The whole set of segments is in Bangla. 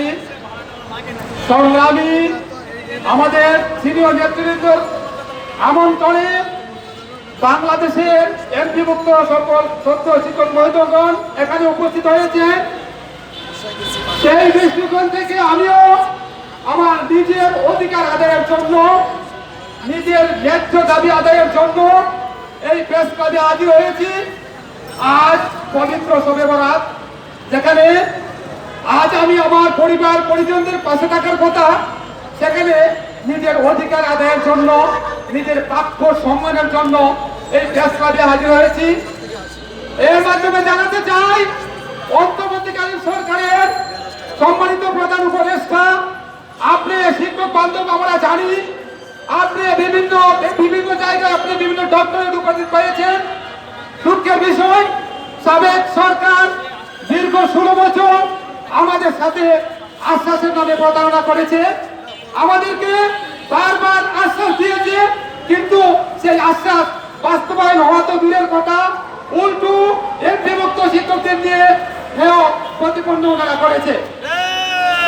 হয়েছি সংগ্রামী আমাদের সিনিয়র নেতৃত্ব আমন্ত্রণে বাংলাদেশের এমপিভুক্ত সকল সত্য শিক্ষক মহিতগণ এখানে উপস্থিত হয়েছে। সেই দৃষ্টিকোণ থেকে আমিও আমার নিজের অধিকার আদায়ের জন্য, নিজের ন্যায্য দাবি আদায়ের জন্য এই প্রেস ক্লাবে হাজির হয়েছি। আজ পবিত্র শবে বরাত, যেখানে আজ আমি আমার পরিবার, পরিজনদের পাশে থাকার কথা। সেখানে নিজের অধিকার আদায়ের জন্য, নিজের প্রাপ্য সম্মানের জন্য এই প্রেস ক্লাবে হাজির হয়েছি। এর মাধ্যমে জানাতে চাই, অন্তর্বর্তীকালীন সরকারের সম্মানিত প্রধান উপদেষ্টা, আপনি শিক্ষক বান্ধব আমরা জানি, আপনি বিভিন্ন বিভিন্ন জায়গায় আপনি বিভিন্ন ডক্টরেট উপাধি পেয়েছেন। দুঃখের বিষয়, সাবেক সরকার দীর্ঘ ষোলো বছর আমাদের সাথে আশ্বাসের নামে প্রতারণা করেছে। আমাদেরকে বারবার আশ্বাস দিয়েছে, কিন্তু সেই আশ্বাস বাস্তবায়ন হওয়া তো দূরের কথা। উল্টু এর বিভক্ত শিক্ষকদের দিয়ে হেয় প্রতিপন্ন ওনারা করেছে।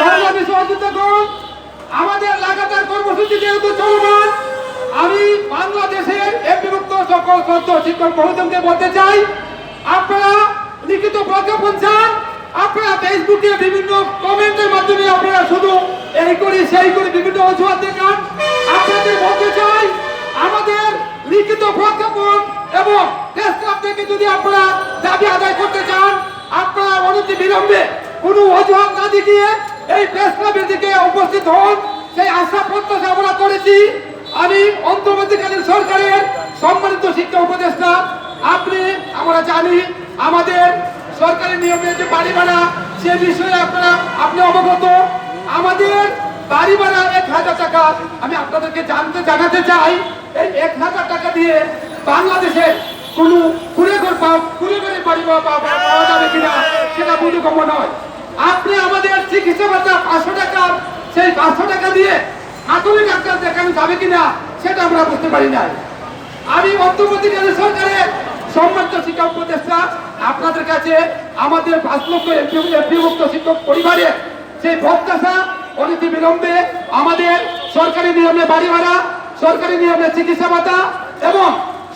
বাংলাদেশ অধ্যুতগণ আমাদের লাগাতার কর্মসূচি যেহেতু চলমান, আমি বাংলাদেশের এর বিভক্ত সকল সত্য শিক্ষক মহোদয়কে বলতে চাই, আপনারা লিখিত প্রজ্ঞাপন চান আপনারা ফেসবুকে বিভিন্ন কমেন্টের মাধ্যমে আপনারা শুধু এই করে, সেই করে বিভিন্ন অজুহাত দেখান। আপনাদের বলতে চাই, আমাদের লিখিত প্রজ্ঞাপন এবং প্রেস ক্লাব থেকে যদি আপনারা দাবি আদায় করতে চান, আপনারা অনতি বিলম্বে কোনো অজুহাত না দেখিয়ে এই প্রেস ক্লাবের দিকে উপস্থিত হন। সেই আশা প্রত্যাশা আমরা করেছি। আমি অন্তর্বর্তীকালীন সরকারের সম্মানিত শিক্ষা উপদেষ্টা। আপনি, আমরা জানি, আমাদের সরকারি নিয়মে যে বাড়ি ভাড়া, সে বিষয়ে আপনারা, আপনি অবগত। আমাদের বাড়ি ভাড়া এক হাজার টাকা। আমি আপনাদেরকে জানতে, জানাতে চাই, এই এক হাজার টাকা দিয়ে বাংলাদেশে কোনো কুড়ে ঘর পাওয়া কুড়ে ঘরে বাড়ি পাওয়া যাবে কিনা, সেটা বোধগম্য নয়। আপনি আমাদের চিকিৎসা ভাতা পাঁচশো টাকা, সেই পাঁচশো টাকা দিয়ে আধুনিক ডাক্তার দেখানো যাবে কিনা, সেটা আমরা বুঝতে পারি নাই। আমি অন্তর্বর্তীকালীন সরকারের সম্মানিত শিক্ষা উপদেষ্টা আপনাদের কাছে আমাদের পাঁচ লক্ষ বিভক্ত শিক্ষক পরিবারের সেই প্রত্যাশা অনীতি বিলম্বে আমাদের সরকারি নিয়মে বাড়ি ভাড়া, সরকারি নিয়মে চিকিৎসা ভাতা এবং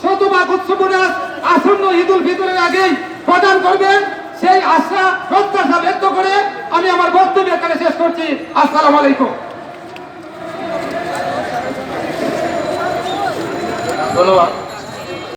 শতভাগ উৎসবনাথ আসন্ন ঈদ উল ফিতরের আগেই প্রদান করবেন। সেই আশা, প্রত্যাশা ব্যক্ত করে আমি আমার বক্তব্য এখানে শেষ করছি। আসসালামু আলাইকুম। ধন্যবাদ।